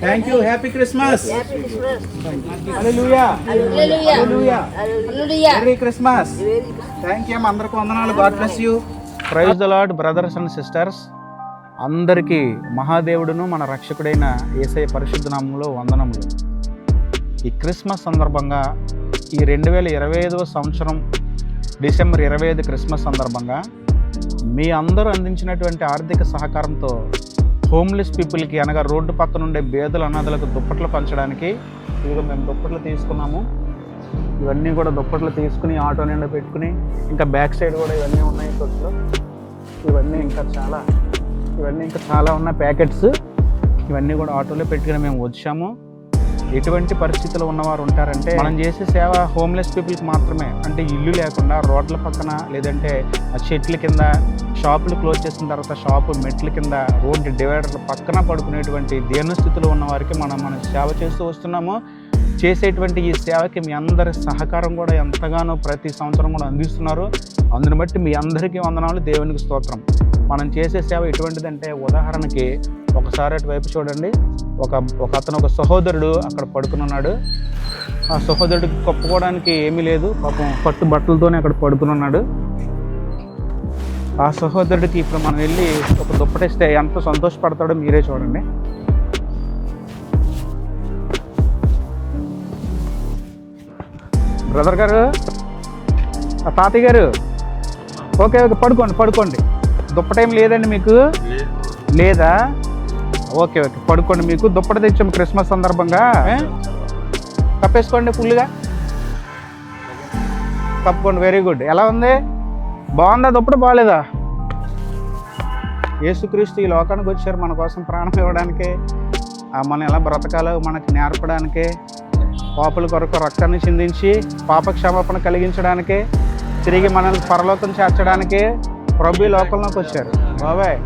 Thank you happy Christmas happy Christmas hallelujah Hallelujah. Hallelujah Hallelujah. Merry Christmas thank you అందరికి వందనాలు. God bless you praise the lord brothers and sisters అందరికీ మహాదేవుడును మన రక్షకుడైన ఏసై పరిశుద్ధ నామంలో వందనములు. ఈ క్రిస్మస్ సందర్భంగా ఈ రెండు వేల ఇరవై ఐదవ సంవత్సరం డిసెంబర్ ఇరవై ఐదు క్రిస్మస్ సందర్భంగా మీ అందరూ అందించినటువంటి ఆర్థిక సహకారంతో హోమ్లెస్ పీపుల్కి అనగా రోడ్డు పక్కన ఉండే బేదల అనాథలకు దుప్పట్లు పంచడానికి ఇదిగో మేము దుప్పట్లు తీసుకున్నాము. ఇవన్నీ కూడా దుప్పట్లు తీసుకుని ఆటో నిండా పెట్టుకుని ఇంకా బ్యాక్ సైడ్ కూడా ఇవన్నీ ఉన్నాయి తొట్లు ఇవన్నీ ఇంకా చాలా ఇవన్నీ ఇంకా చాలా ఉన్న ప్యాకెట్స్. ఇవన్నీ కూడా ఆటోలో పెట్టుకుని మేము వచ్చాము. ఎటువంటి పరిస్థితులు ఉన్నవారు ఉంటారంటే మనం చేసే సేవ హోమ్లెస్ పీపుల్కి మాత్రమే. అంటే ఇల్లు లేకుండా రోడ్ల పక్కన లేదంటే చెట్ల కింద షాపులు క్లోజ్ చేసిన తర్వాత షాపు మెట్ల కింద రోడ్డు డివైడర్ల పక్కన పడుకునేటువంటి దీన ఉన్నవారికి ఉన్న వారికి మనం మనం సేవ చేస్తూ వస్తున్నాము. చేసేటువంటి ఈ సేవకి మీ అందరి సహకారం కూడా ఎంతగానో ప్రతి సంవత్సరం కూడా అందిస్తున్నారు. అందుని బట్టి మీ అందరికీ వందనాలు. దేవునికి స్తోత్రం. మనం చేసే సేవ ఎటువంటిదంటే ఉదాహరణకి ఒకసారి అటువైపు చూడండి. ఒక ఒక అతను ఒక సహోదరుడు అక్కడ పడుకునున్నాడు. ఆ సహోదరుడికి కప్పుకోవడానికి ఏమీ లేదు. పాపం పట్టు బట్టలతోనే అక్కడ పడుకునున్నాడు. ఆ సహోదరుడికి ఇప్పుడు మనం వెళ్ళి ఒక దుప్పటిస్తే ఎంత సంతోషపడతాడో మీరే చూడండి. బ్రదర్ గారు ఆ తాతయ్య గారు. ఓకే ఓకే పడుకోండి పడుకోండి. దుప్పటేం లేదండి మీకు? లేదా? Okay okay. పడుకోండి మీకు. దుప్పట తెచ్చాము క్రిస్మస్ సందర్భంగా. కప్పేసుకోండి ఫుల్గా కప్పుకోండి. వెరీ గుడ్ ఎలా ఉంది? బాగుందా దుప్పటి? బాగాలేదా? యేసుక్రీస్తు ఈ లోకానికి వచ్చారు మన కోసం ప్రాణం ఇవ్వడానికి మనం ఎలా బ్రతకాలో మనకి నేర్పడానికి పాపుల కొరకు రక్తాన్ని చిందించి పాప క్షమాపణ కలిగించడానికి తిరిగి మనల్ని పరలోకం చేర్చడానికి ప్రభు లోకంలోకి వచ్చారు. బాబాయ్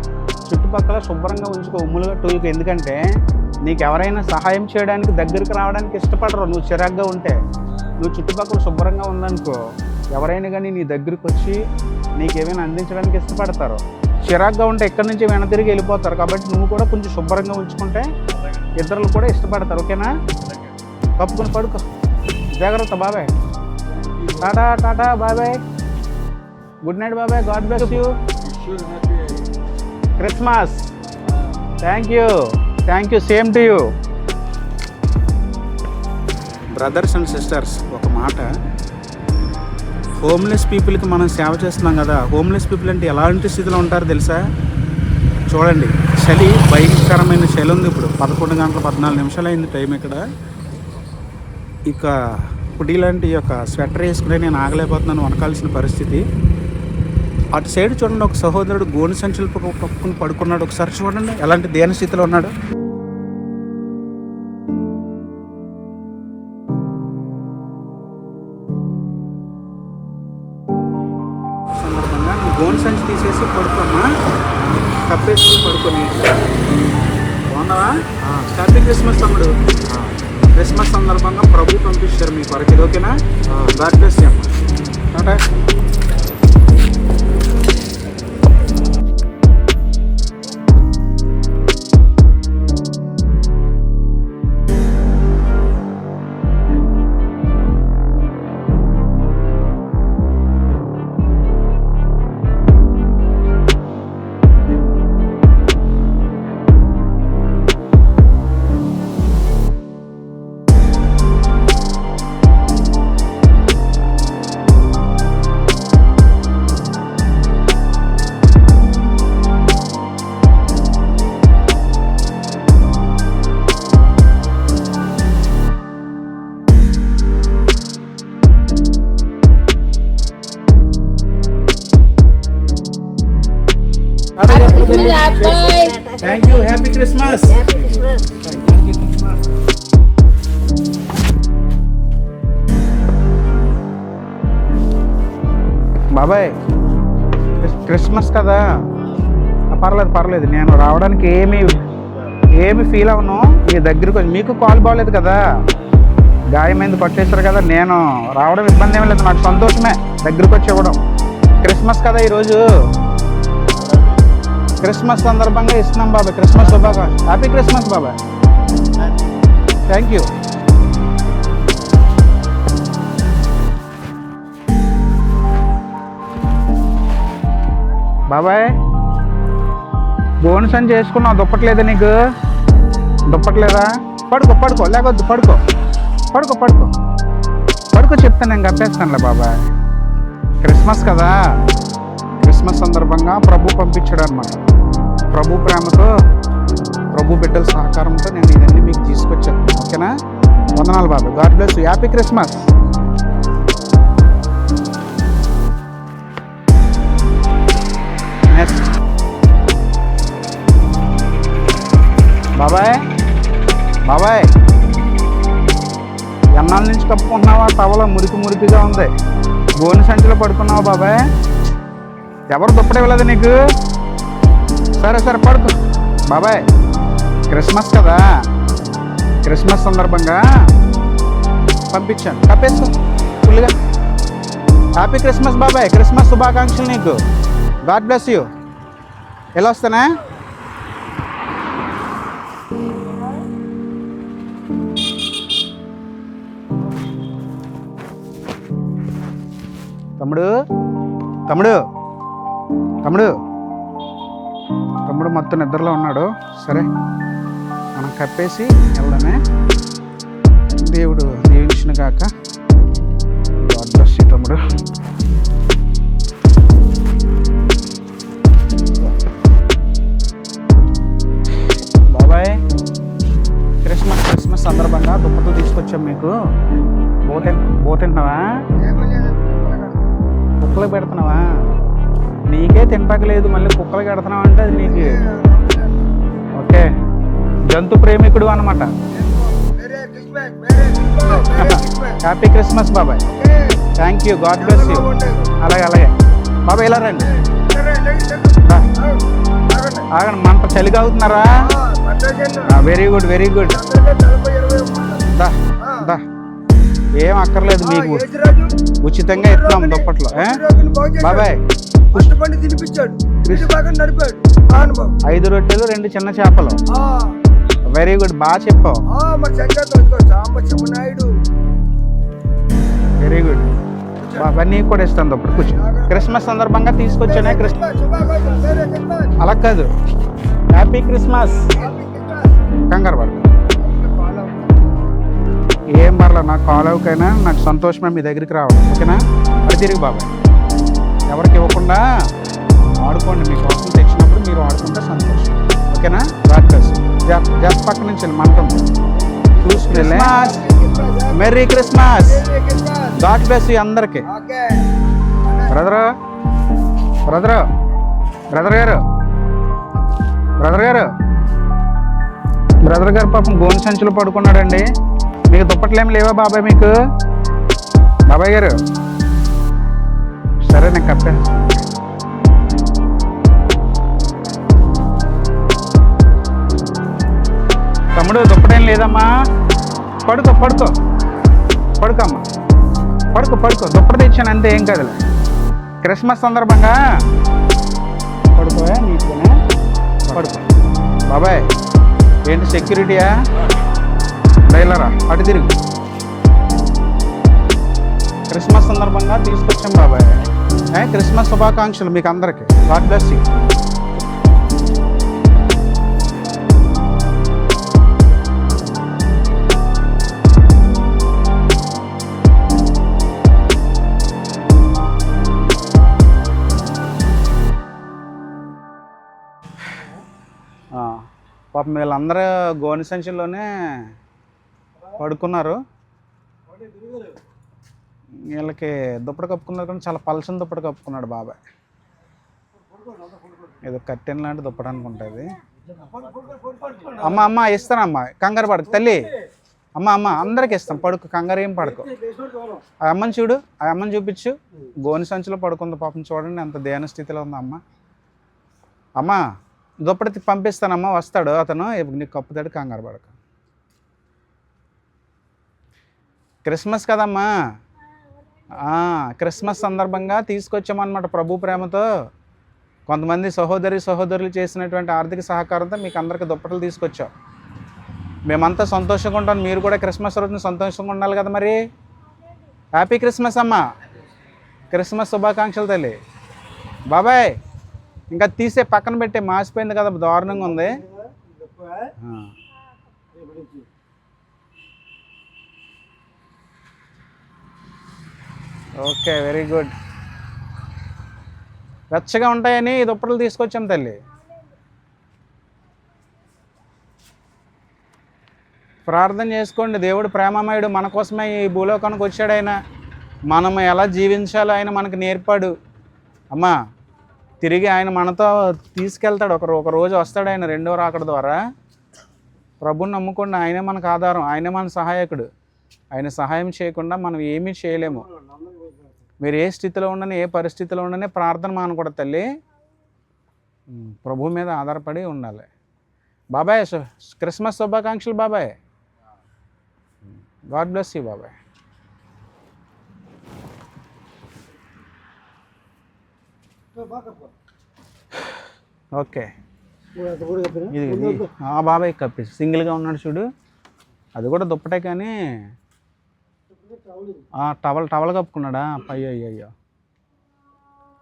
చుట్టుపక్కల శుభ్రంగా ఉంచుకో ఉమ్ములుగా టూకి ఎందుకంటే నీకు ఎవరైనా సహాయం చేయడానికి దగ్గరికి రావడానికి ఇష్టపడరు. నువ్వు చిరాగ్గా ఉంటే. నువ్వు చుట్టుపక్కల శుభ్రంగా ఉందనుకో ఎవరైనా కానీ నీ దగ్గరికి వచ్చి నీకేమైనా అందించడానికి ఇష్టపడతారు. చిరాగ్గా ఉంటే ఎక్కడి నుంచి వెనతిరిగి వెళ్ళిపోతారు. కాబట్టి నువ్వు కూడా కొంచెం శుభ్రంగా ఉంచుకుంటే ఇతరులు కూడా ఇష్టపడతారు. ఓకేనా? కప్పుకొని పడుకో. జాగ్రత్త బాబాయ్. టాటా టాటా బాబాయ్. గుడ్ నైట్ బాబాయ్ God bless you Christmas thank you thank you same to you brothers and sisters ఒక మాట. హోమ్లెస్ పీపుల్కి మనం సేవ చేస్తున్నాం కదా. హోమ్లెస్ పీపుల్ అంటే ఎలాంటి స్థితిలో ఉంటారో తెలుసా? చూడండి. చలి భయంకరమైన చలి ఉంది ఇప్పుడు. పదకొండు గంటల పద్నాలుగు నిమిషాలు అయింది టైం ఇక్కడ. ఇక పుడి లాంటి యొక్క స్వెటర్ వేసుకునే నేను ఆగలేకపోతున్నాను వనకాల్సిన పరిస్థితి. అటు సైడ్ చూడండి ఒక సహోదరుడు గోని సంచులు పట్టుకుని పడుకున్నాడు. ఒకసారి చూడండి ఎలాంటి దేని స్థితిలో ఉన్నాడు. సందర్భంగా గోని సంచి తీసేసి పడుకోమ్మా కప్పేసుకుని పడుకొని. బాగున్నావా? హ్యాపీ క్రిస్మస్ తమ్ముడు. క్రిస్మస్ సందర్భంగా ప్రభు పంపిస్తారు మీ కొరకు. ఇది ఓకేనా? గాడ్ బ్లెస్ యూ అమ్మా. టాటా. బాబాయ్ క్రిస్మస్ కదా. పర్లేదు పర్లేదు. నేను రావడానికి ఏమి ఏమి ఫీల్ అవును మీ దగ్గరికి వచ్చి- మీకు కాల్ బాగలేదు కదా. గాయమైంది కొట్టేశారు కదా. నేను రావడం ఇబ్బంది ఏమి లేదు. నాకు సంతోషమే దగ్గరికి వచ్చి ఇవ్వడం. క్రిస్మస్ కదా ఈరోజు. క్రిస్మస్ సందర్భంగా ఇస్తున్నాం బాబాయ్. క్రిస్మస్ శుభాకాంక్ష హ్యాపీ క్రిస్మస్ బాబాయ్. థ్యాంక్ యూ బాబాయ్ బోనస్ అని చేసుకున్నావు దుప్పట్లేదా నీకు? దుప్పట్లేదా? పడుకో పడుకో లేకపోతే పడుకో. పడుకో పడుకో. పడుకో చెప్తాను నేను కప్పేస్తానులే బాబాయ్. క్రిస్మస్ కదా. క్రిస్మస్ సందర్భంగా ప్రభు పంపించాడు అనమాట ప్రభు ప్రేమతో ప్రభు బిడ్డల సహకారంతో నేను ఇవన్నీ మీకు తీసుకొచ్చాను. ఓకేనా? వందనాలు బాబు. God bless happy Christmas. బాబాయ్ బాబాయ్. ఎన్నాళ్ళ నుంచి కప్పుకుంటున్నావా? టవల మురికి మురికిగా ఉంది. గోని సంచిలో పడుకున్నావా బాబాయ్? ఎవరు దుప్పటి ఇవ్వలేదు నీకు? సరే సరే పడుకో. బాబాయ్ క్రిస్మస్ కదా? క్రిస్మస్ సందర్భంగా పంపించాను. కప్పేసుకో ఫుల్గా హ్యాపీ క్రిస్మస్ బాబాయ్. క్రిస్మస్ శుభాకాంక్షలు నీకు. God bless you. ఎలా వస్తానా? తమ్ముడు? తమ్ముడు? తమ్ముడు? తమ్ముడు మొత్తం నిద్రలో ఉన్నాడు. సరే. మనం కప్పేసి వెళ్దామే దేవుడు దీవించిన కాక గాడ్ బ్లెస్ తమ్ముడు. బాబాయ్ క్రిస్మస్ క్రిస్మస్ సందర్భంగా దుప్పట్లు తీసుకొచ్చాం మీకు. బోతే బోతింటున్నావా కుక్కలకు పెడుతున్నావా? నీకే తినపకలేదు మళ్ళీ కుక్కలకు పెడుతున్నావు అంటే అది నీకు. ఓకే. జంతు ప్రేమికుడు అనమాట హ్యాపీ క్రిస్మస్ బాబాయ్. Thank you God bless you అలాగే అలాగే. బాబాయ్ ఇలా రండి. ఆగండి మంట చలిగా అవుతున్నారా వెరీ గుడ్ వెరీ గుడ్ దా. ఏం అక్కర్లేదు మీకు. ఉచితంగా ఇస్తున్నాం దుప్పట్లో? బాబాయ్. ఐదు రొట్టెలు రెండు చిన్న చేపలు. వెరీ గుడ్ బాగా చెప్పావు. వెరీ గుడ్ నీకు కూడా ఇస్తాను దుప్పటి కూర్చో. క్రిస్మస్ సందర్భంగా తీసుకొచ్చానే క్రిస్మస్ అలా కాదు. హ్యాపీ క్రిస్మస్ కంగారు ఏం పర్లేదు నాకు కాల్ అవ్వకైనా నాకు సంతోషమే మీ దగ్గరికి రావడం ఓకేనా? అది తిరిగి బాబాయ్. ఎవరికి ఇవ్వకుండా ఆడుకోండి మీ కోసం తెచ్చినప్పుడు మీరు ఆడుకుంటే సంతోషం ఓకేనా? గాడ్ బ్లెస్ జస్ట్ పక్క నుంచి వెళ్ళి మంటం చూసుకుని మెర్రీ క్రిస్మస్ గాడ్ బ్లెస్ అందరికీ. Brother brother brother garu. Brother garu. Brother garu పాపం గోను సంచులు పడుకున్నాడండి. మీకు దుప్పట్లేం లేవా బాబాయ్ మీకు? బాబాయ్ గారు. సరే నేను కప్పే తమ్ముడు దుప్పటేం లేదమ్మా. పడుకో పడుకో. పడుకోమ్మా. పడుకో పడుకో. దుప్పటి తెచ్చాను అంతే ఏం కాదులే. క్రిస్మస్ సందర్భంగా. పడుకోవా నీట్గానే? పడుకో. బాబాయ్ ఏంటి సెక్యూరిటీయా డైలరా అటు తిరుగు. క్రిస్మస్ సందర్భంగా తీసుకొచ్చాం బాబాయ్. క్రిస్మస్ శుభాకాంక్షలు మీకు అందరికీ. God bless you. పాపం వీళ్ళందరూ గోని సంచుల్లోనే పడుకున్నారు. వీళ్ళకి దుప్పటి కప్పుకున్నారు కానీ చాలా పలచని దుప్పటి కప్పుకున్నాడు బాబాయ్. ఏదో కట్టెన్ లాంటి దుప్పటి అనుకుంటుంది అమ్మ అమ్మ ఇస్తానమ్మా కంగారు పడకు తల్లి. అమ్మ అమ్మ అందరికి ఇస్తాం. పడుకు కంగారు ఏం పడుకో. ఆ అమ్మని చూడు ఆ అమ్మని చూపించు. గోని సంచిలో పడుకుంది పాపం చూడండి అంత ధ్యాన స్థితిలో ఉంది అమ్మ. అమ్మ దుప్పటి పంపిస్తానమ్మా వస్తాడు అతను. నీకు కప్పుతాడు కంగారు పడక. క్రిస్మస్ కదమ్మా? క్రిస్మస్ సందర్భంగా తీసుకొచ్చామన్నమాట ప్రభు ప్రేమతో. కొంతమంది సహోదరి సహోదరులు చేసినటువంటి ఆర్థిక సహకారంతో మీకు అందరికి దుప్పట్లు తీసుకొచ్చాం. మేమంతా సంతోషంగా ఉంటాం. మీరు కూడా క్రిస్మస్ రోజున సంతోషంగా ఉండాలి కదా మరి? హ్యాపీ క్రిస్మస్ అమ్మా. క్రిస్మస్ శుభాకాంక్షలు తల్లి. బాబాయ్ ఇంకా తీసే పక్కన పెట్టే మాసిపోయింది కదా దారుణంగా ఉంది. Okay very good. వెచ్చగా ఉంటాయని దుప్పట్లు తీసుకొచ్చాం తల్లి. ప్రార్థన చేసుకోండి దేవుడు ప్రేమమయుడు మన కోసమే ఈ భూలోకానికి వచ్చాడు ఆయన. మనం ఎలా జీవించాలో ఆయన మనకు నేర్పాడు. అమ్మా తిరిగి ఆయన మనతో తీసుకెళ్తాడు. ఒక ఒక రోజు వస్తాడు ఆయన రెండో రాకడ ద్వారా. ప్రభుని నమ్ముకోండి ఆయనే మనకు ఆధారం ఆయనే మన సహాయకుడు. ఆయన సహాయం చేయకుండా మనం ఏమీ చేయలేము. మీరు ఏ స్థితిలో ఉండని ఏ పరిస్థితిలో ఉండని ప్రార్థన మానకూడదు తల్లి ప్రభు మీద ఆధారపడి ఉండాలి. బాబాయ్ క్రిస్మస్ శుభాకాంక్షలు బాబాయ్. గాడ్ బ్లెస్ యూ బాబాయ్. ఓకే. ఇది బాబాయ్ కప్పి సింగిల్గా ఉన్నాడు చూడు. అది కూడా దుప్పటే కానీ టవల్ టవల్ కప్పుకున్నాడా? అయ్యో అయ్యో అయ్యో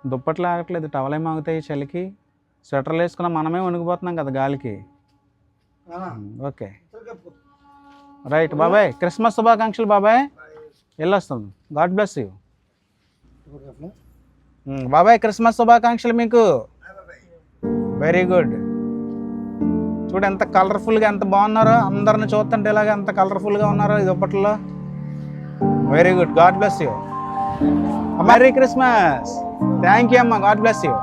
దుప్పట్లు ఆగట్లేదు. టవల్ ఏమి ఆగుతాయి చలికి? స్వెటర్లు వేసుకున్న మనమే వణికిపోతున్నాం కదా గాలికి. ఓకే. రైట్ బాబాయ్. క్రిస్మస్ శుభాకాంక్షలు బాబాయ్. వెళ్ళొస్తాం. God bless you. బాబాయ్ క్రిస్మస్ శుభాకాంక్షలు మీకు. Very good. చూడు ఎంత కలర్ఫుల్గా ఎంత బాగున్నారో అందరిని చూస్తుంటే ఇలాగ ఎంత కలర్ఫుల్గా ఉన్నారో ఈ దుప్పట్లో. Very good God bless you merry Christmas thank you అమ్మా గాడ్ బ్లెస్ యూ